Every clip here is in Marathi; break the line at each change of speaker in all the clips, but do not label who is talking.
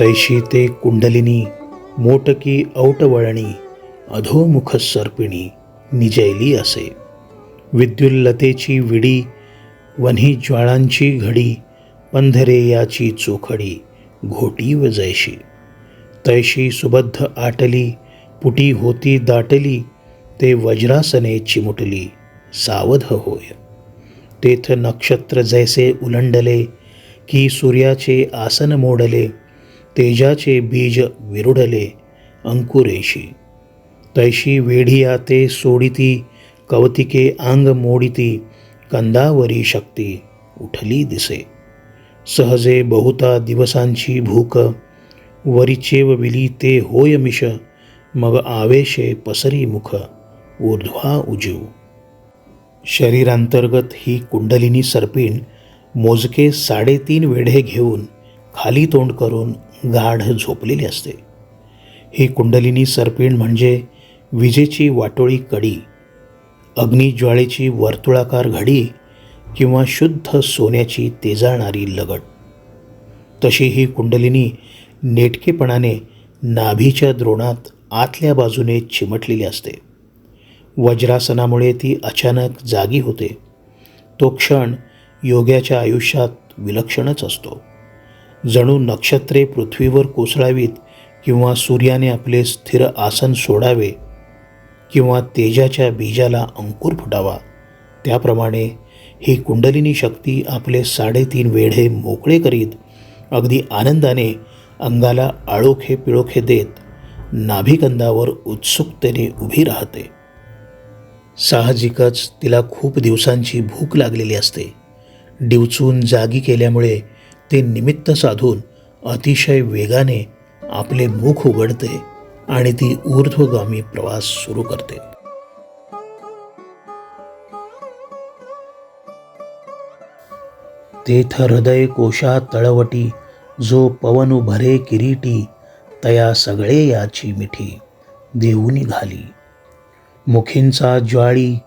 तैशी ते कुंडलिनी मोटकी औटवळणी अधोमुख सर्पिणी निजैली असे. विद्युल्लतेची विडी वन्ही ज्वाळांची घडी पंधरे याची चोखडी घोटी व जैशी. तैशी सुबद्ध आटली पुटी होती दाटली ते वज्रासने चिमुटली सावध होय. तेथ नक्षत्र जैसे उलंडले की सूर्याचे आसन मोडले तेजाचे बीज विरुडले अंकुरेशी. तैशी वेढिया ते सोडिती कवतिके अंग मोडिती कंदावरी शक्ती उठली दिसे. सहजे बहुता दिवसांची भूक वरिचेव विली ते होय मिश मग आवेशे पसरी मुख ऊर्ध्वा उजीव शरीरांतर्गत ही कुंडलिनी सर्पिण मोजके साडेतीन वेढे घेऊन खाली तोंड करून गाढ झोपलेली असते. ही कुंडलिनी सर्पिण म्हणजे विजेची वाटोळी कडी अग्निज्वाळेची वर्तुळाकार घडी किंवा शुद्ध सोन्याची तेजाळणारी लगट तशी ही कुंडलिनी नेटकेपणाने नाभीच्या द्रोणात आतल्या बाजूने चिमटलेली असते. वज्रासनामुळे ती अचानक जागी होते. तो क्षण योग्याच्या आयुष्यात विलक्षणच असतो. जणू नक्षत्रे पृथ्वीवर कोसळावीत किंवा सूर्याने आपले स्थिर आसन सोडावे किंवा तेजाच्या बीजाला अंकुर फुटावा. त्याप्रमाणे ही कुंडलिनी शक्ती आपले साडेतीन वेढे मोकळे करीत अगदी आनंदाने अंगाला आळोखे पिळोखे देत नाभिकंदावर उत्सुकतेने उभी राहते. साहजिकच तिला खूप दिवसांची भूक लागलेली असते. डिवचून जागी केल्यामुळे ते निमित्त साधून अतिशय वेगाने आपले मुख उघडते आणि ती ऊर्ध्वगामी प्रवास सुरू करते. तेथ हृदय कोशा तळवटी जो पवनु भरे किरीटी तया सगळे याची मिठी देऊनी घाली. मुखींचा ज्वाळी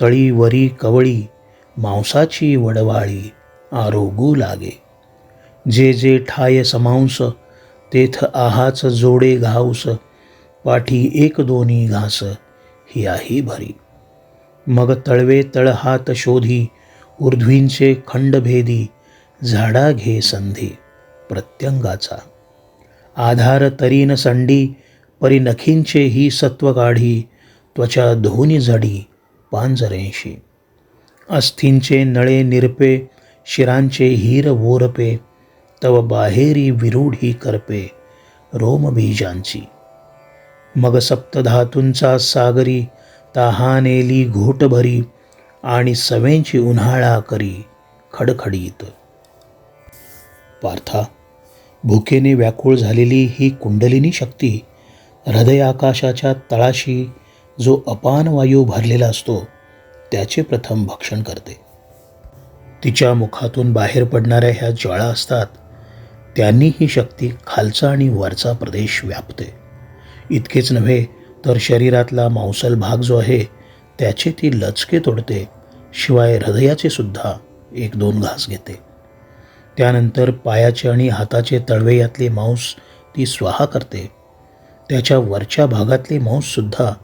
तळीवरी कवळी मांसाची वडवाळी आरोगू लागे. जे जे ठाय समांस तेथ आहाच जोडे घाऊस पाठी एक दोन्ही घास ही आही भरी. मग तळवे तळहात शोधी ऊर्ध्वींचे खंडभेदी झाडा घे संधी प्रत्यंगाचा. आधार तरीन संडी परिनखींचे ही सत्व काढी त्वचा धोनी जडी पांजरेंशी. अस्थींचे नळे निरपे शिरांचे हीर वोरपे तव बाहेरी विरूढी करपे रोमबीजांची मग सप्तधातूंचा सागरी ताहानेली घोटभरी आणि सवेंची उन्हाळा करी खडखडीत. पार्था भुकेने व्याकुळ झालेली ही कुंडलिनी शक्ती हृदय आकाशाच्या तळाशी जो अपान वायू भरलेला असतो त्याचे प्रथम भक्षण करते. तिच्या मुखातून बाहेर पडणाऱ्या ह्या ज्वाळा असतात त्यांनी ही शक्ती खालचा आणि वरचा प्रदेश व्यापते. इतकेच नव्हे तर शरीरातला मांसल भाग जो आहे त्याचे ती लचके तोडते शिवाय हृदयाचे सुद्धा एक दोन घास घेते. त्यानंतर पायाचे आणि हाताचे तळवे यातले मांस ती स्वाहा करते. त्याच्या वरच्या भागातले मांससुद्धा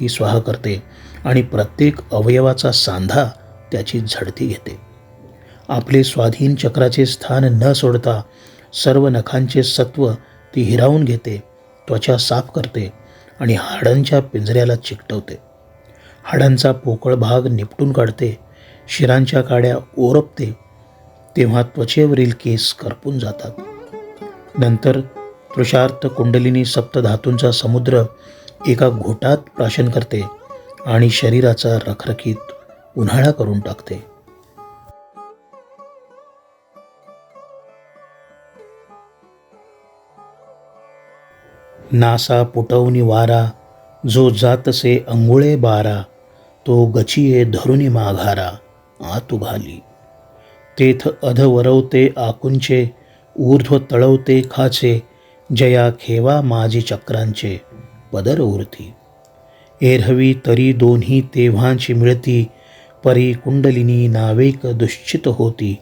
ती स्वाहा करते आणि प्रत्येक अवयवाचा सांधा त्याची झडती घेते. आपले स्वाधीन चक्राचे स्थान न सोडता सर्व नखांचे सत्व ती हिरावून घेते त्वचा साफ करते आणि हाडांच्या पिंजऱ्याला चिकटवते. हाडांचा पोकळ भाग निपटून काढते शिरांच्या काड्या ओरपते तेव्हा त्वचेवरील केस करपून जातात. नंतर तृषार्थ कुंडलिनी सप्तधातूंचा समुद्र एका घोटात प्राशन करते आणि शरीराचा रखरखीत उन्हाळा करून टाकते. नासा पुटवनी वारा जो जातसे अंघोळे बारा तो गचिये धरुनी माघारा आतु घाली. तेथ अधवरवते आकुंचे ऊर्ध्व तळवते खाचे जया खेवा माझी चक्रांचे पदर उरती. एरहवी तरी दोन्ही तेव्हाची मिळती परी कुंडलिनी नावेक दुश्चित होती.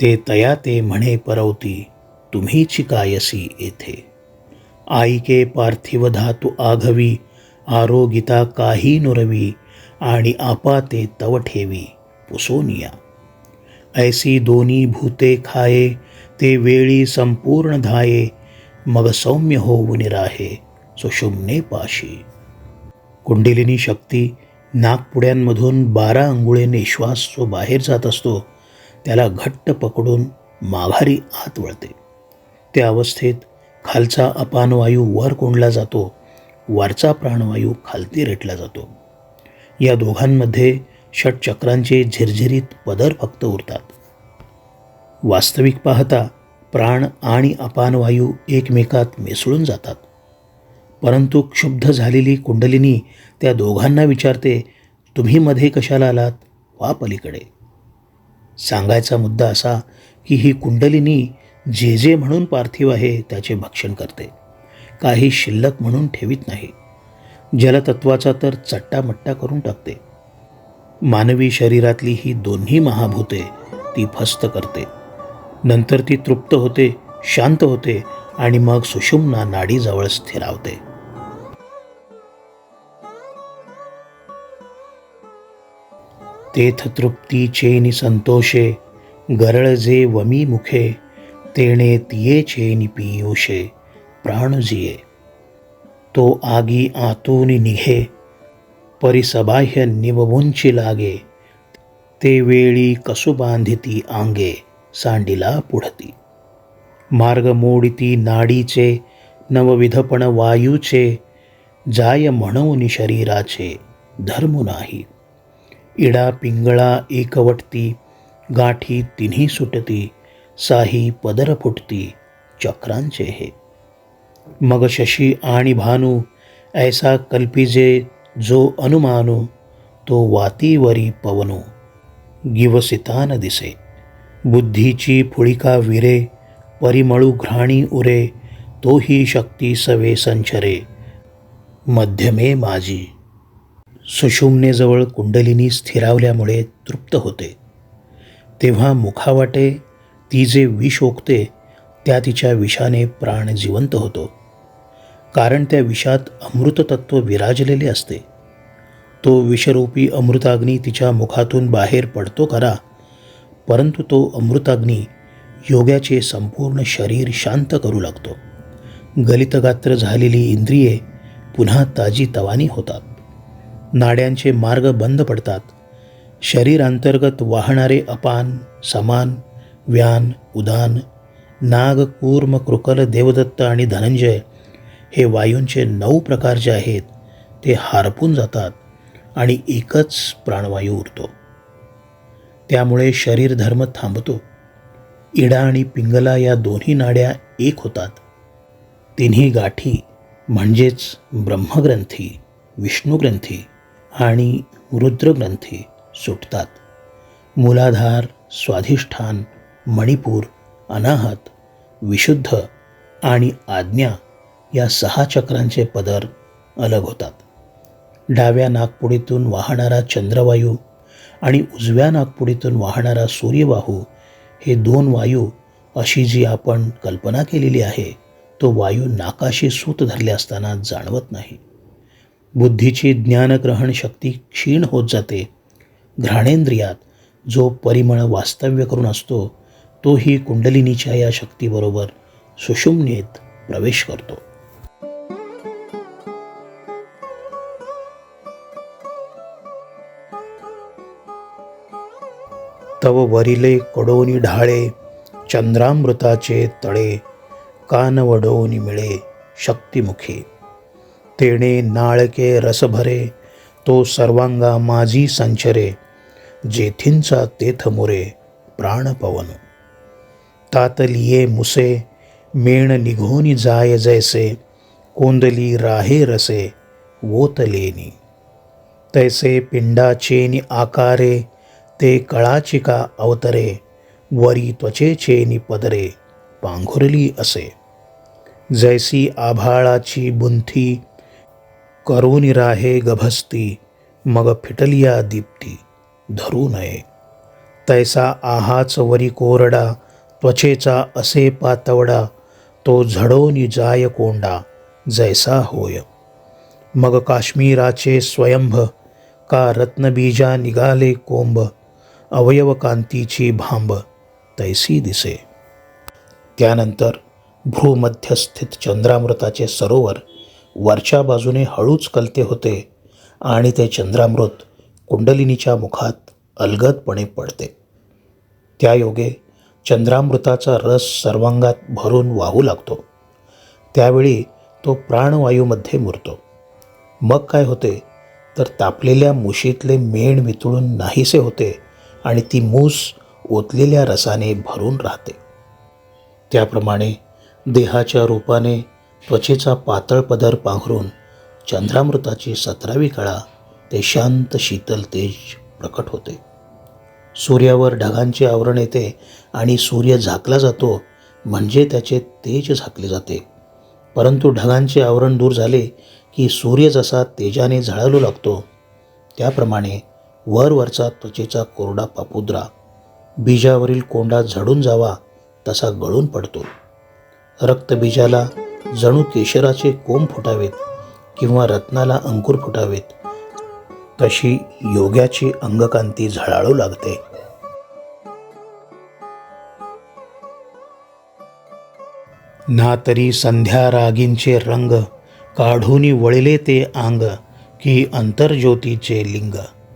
ते तया ते म्हणे परवती तुम्हीची कायसी येथे. आईके पार्थिव धातु आघवी आरोगिता काही नुरवी आणि आपाते तव ठेवी पुसोनिया. ऐसी दोन्ही भूते खाये ते वेळी संपूर्ण धाये मग सौम्य होऊ निराहे सुषुम्ने पाशी. कुंडलिनी शक्ती नागपुड्यांमधून बारा अंघुळेने श्वास जो बाहेर जात असतो त्याला घट्ट पकडून माघारी आत वळते. त्या अवस्थेत खालचा अपानवायू वर कोंडला जातो वरचा प्राणवायू खालती रेटला जातो. या दोघांमध्ये षटचक्रांचे झिरझिरीत पदर फक्त उरतात. वास्तविक पाहता प्राण आणि अपानवायू एकमेकात मिसळून जातात. परंतु क्षुब्ध झालेली कुंडलिनी त्या दोघांना विचारते तुम्ही मध्ये कशाला आलात? वा पलीकडे. सांगायचा मुद्दा असा की ही कुंडलिनी जे जे म्हणून पार्थिव आहे त्याचे भक्षण करते. काही शिल्लक म्हणून ठेवीत नाही. जलतत्वाचा तर चट्टामट्टा करून टाकते. मानवी शरीरातली ही दोन्ही महाभूते ती फस्त करते. नंतर ती तृप्त होते शांत होते आणि मग सुषुम्ना नाडीजवळ स्थिरावते. तेथ तृप्तीचे संतोषे गरळजे वमी मुखे तेणे तियेचे नि पियुषे प्राणजिये तो आगी आतून निघे परिसबाह्य निववुंची लागे ते वेळी कसु बांधिती आंगे सांडिला पुढती मार्ग मोडिती नाडीचे नवविधपण वायूचे जाय म्हणून शरीराचे धर्म नाही इडा पिंगळा एकवटती गाठी तिन्ही सुटती साही पदर फुटती चक्रांचे हे. मग शशी आणि भानू ऐसा कल्पिजे जो अनुमानू तो वातीवरी पवनू. गिवसितान दिसे. बुद्धीची फुळिका विरे परिमळू घ्राणी उरे तोही शक्ती सवे संचरे. मध्यमे माझी सुषुम्नेजवळ कुंडलिनी स्थिरावल्यामुळे तृप्त होते. तेव्हा मुखावाटे ती जे विष ओकते त्या तिच्या विषाने प्राण जिवंत होतो. कारण त्या विषात अमृततत्व विराजलेले असते. तो विषरूपी अमृताग्नी तिच्या मुखातून बाहेर पडतो करा परंतु तो अमृताग्नी योग्याचे संपूर्ण शरीर शांत करू लागतो. गलितगात्र झालेली इंद्रिये पुन्हा ताजी तवानी होतात. नाड्यांचे मार्ग बंद पडतात. शरीरांतर्गत वाहणारे अपान समान व्यान उदान नाग कूर्म कृकल देवदत्त आणि धनंजय हे वायूंचे नऊ प्रकार जे आहेत ते हारपून जातात आणि एकच प्राणवायू उरतो. त्यामुळे शरीर धर्म थांबतो. इडा आणि पिंगला या दोन्ही नाड्या एक होतात. तिन्ही गाठी म्हणजेच ब्रह्मग्रंथी विष्णुग्रंथी आणि रुद्रग्रंथी सुटतात. मूलाधार स्वाधिष्ठान मणिपूर अनाहत विशुद्ध आणि आज्ञा या सहा चक्रांचे पदर अलग होतात. डाव्या नागपुडीतून वाहणारा चंद्रवायू आणि उजव्या नागपुडीतून वाहणारा सूर्यवाहू हे दोन वायू अशी जी आपण कल्पना केलेली आहे तो वायू नाकाशी सूत धरले असताना जाणवत नाही. बुद्धीची ज्ञानग्रहण शक्ती क्षीण होत जाते. घ्राणेंद्रियात जो परिमळ वास्तव्य करून असतो तोही कुंडलिनीच्या या शक्तीबरोबर सुषुम्नेत प्रवेश करतो. तव वरिले कडोनी ढाळे चंद्रामृताचे तळे कानवडोनी मिळे शक्तिमुखी. तेणे नाळके रसभरे तो सर्वांगा माझी संचरे जेथींचा तेथ मुरे प्राणपवन. तातलिये मुसे मेण निघोनी जाय जैसे कोंदली राहे रसे वोतलेनी तैसे पिंडाचेनी आकारे ते कळाचिका अवतरे वरी त्वचेचेनी पदरे पांघुरली असे. जैसी आभाळाची बुंथी करून राहे गभस्ती मग फिटलिया दीप्ती धरू नये. तैसा आहाच वरी कोरडा त्वचेचा असे पातवडा तो झडोनी जाय कोंडा जैसा होय. मग काश्मीराचे स्वयंभ का रत्नबीजा निघाले कोंब अवयवकांतीची भांब तैसी दिसे. त्यानंतर भ्रूमध्यस्थित चंद्रामृताचे सरोवर वरच्या बाजूने हळूच कलते होते आणि ते चंद्रामृत कुंडलिनीच्या मुखात अलगदपणे पडते. त्या योगे चंद्रामृताचा रस सर्वांगात भरून वाहू लागतो. त्यावेळी तो प्राणवायूमध्ये मुरतो. मग काय होते? तर तापलेल्या मुशीतले मेण वितळून नाहीसे होते आणि ती मूस ओतलेल्या रसाने भरून राहते. त्याप्रमाणे देहाच्या रूपाने त्वचेचा पातळ पदर पांघरून चंद्रामृताची सतरावी काळा ते शांत शीतल तेज प्रकट होते. सूर्यावर ढगांचे आवरण येते आणि सूर्य झाकला जातो म्हणजे त्याचे तेज झाकले जाते. परंतु ढगांचे आवरण दूर झाले की सूर्य जसा तेजाने झळालू लागतो त्याप्रमाणे वरवरचा त्वचेचा कोरडा पापुद्रा बीजावरील कोंडा झडून जावा तसा गळून पडतो. रक्तबीजाला जणू केशराचे कोंब फुटावेत किंवा रत्नाला अंकुर फुटावेत तशी योग्याची अंगकांती झळाळू लागते. ना तरी संध्या रागींचे रंग काढूनी वळले ते आंग की अंतर्ज्योतीचे लिंग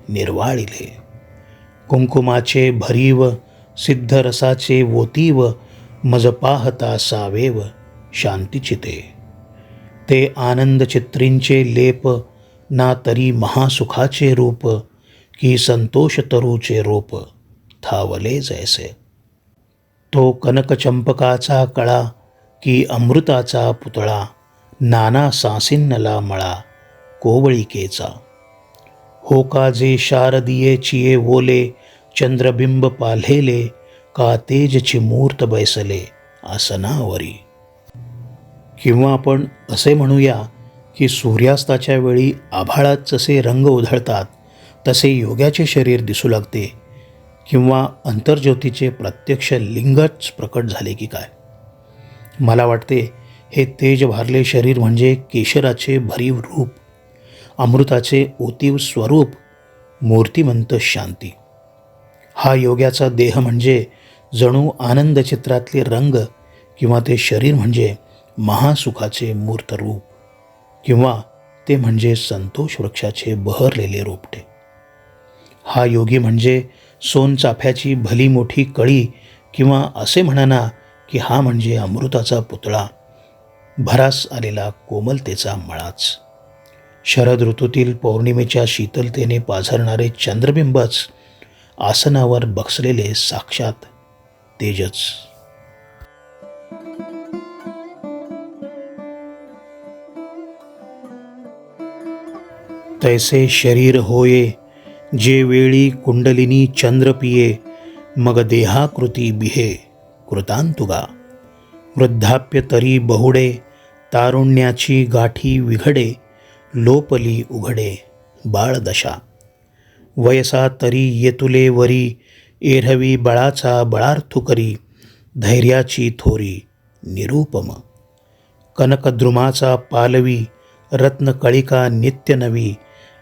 निर्वाळिले. कुंकुमाचे भरीव सिद्धरसाचे वोतीव मज पाहता सावेव शांतिचिते. ते आनंद चित्रींचे लेप ना तरी महासुखाचे रूप की संतोष तरूचे रूप थावले जैसे. तो कनकचंपकाचा कळा की अमृताचा पुतळा नाना सासिन्नला मळा कोवळिकेचा. हो का जे शारदीये चिये वोले चंद्रबिंब पाल्हेले का तेजची मूर्त बैसले आसनावरी किंवा आपण असे म्हणूया की सूर्यास्ताच्या वेळी आभाळात जसे रंग उधळतात तसे योग्याचे शरीर दिसू लागते किंवा अंतर्ज्योतीचे प्रत्यक्ष लिंगच प्रकट झाले की काय? मला वाटते हे तेज भारले शरीर म्हणजे केशराचे भरीव रूप अमृताचे ओतीव स्वरूप मूर्तिमंत शांती. हा योग्याचा देह म्हणजे जणू आनंद चित्रातले रंग किंवा ते शरीर म्हणजे महासुखाचे मूर्त रूप किंवा ते म्हणजे संतोष वृक्षाचे बहरलेले रोपटे. हा योगी म्हणजे सोनचाफ्याची भली मोठी कळी किंवा असे म्हणाना की हा म्हणजे अमृताचा पुतळा. भरास आलेला कोमलतेचा मळाच. शरद ऋतूतील पौर्णिमेच्या शीतलतेने पाझरणारे चंद्रबिंबच आसनावर बसलेले साक्षात तेजच. तैसे शरीर होये जे वेळी कुंडलिनी चंद्र पिये मग देहाकृती बिहे कृतांतुगा. वृद्धाप्य तरी बहुडे तारुण्याची गाठी विघडे लोपली उघडे बाळदशा. वयसा तरी येतुले वरी एरवी बळाचा बळार्थुकरी धैर्याची थोरी निरूपम. कनकद्रुमाचा पालवी रत्नकळिका नित्यनवी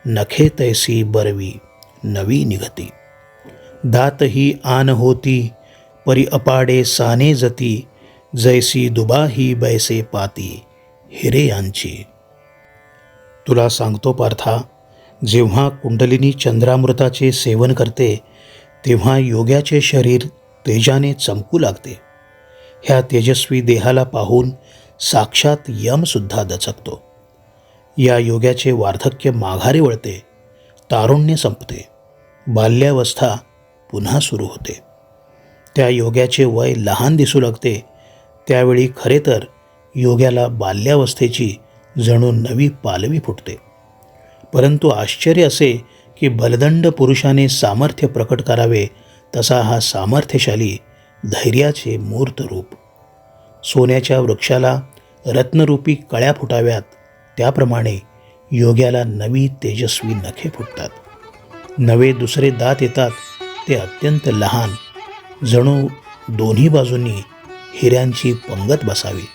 नखे तैसी बरवी नवी निघती दात ही आन होती परी अपाडे साने जती जैसी दुबाही बैसे पाती हिरे यांची। तुला सांगतो पार्था जेव्हा कुंडलिनी चंद्रामृताचे सेवन करते तेव्हा योग्याचे शरीर तेजाने चमकू लागते. ह्या तेजस्वी देहाला पाहून साक्षात यमसुद्धा दचकतो. या योग्याचे वार्धक्य माघारी वळते तारुण्य संपते बाल्यावस्था पुन्हा सुरू होते. त्या योग्याचे वय लहान दिसू लागते त्यावेळी खरे तर योग्याला बाल्यावस्थेची जणू नवी पालवी फुटते. परंतु आश्चर्य असे की बलदंड पुरुषाने सामर्थ्य प्रकट करावे तसा हा सामर्थ्यशाली धैर्याचे मूर्त रूप. सोन्याच्या वृक्षाला रत्नरूपी कळ्या फुटाव्यात त्याप्रमाणे योग्याला नवी तेजस्वी नखे फुटतात. नवे दुसरे दात येतात ते अत्यंत लहान. जणू दोन्ही बाजूंनी हिऱ्यांची पंगत बसावी.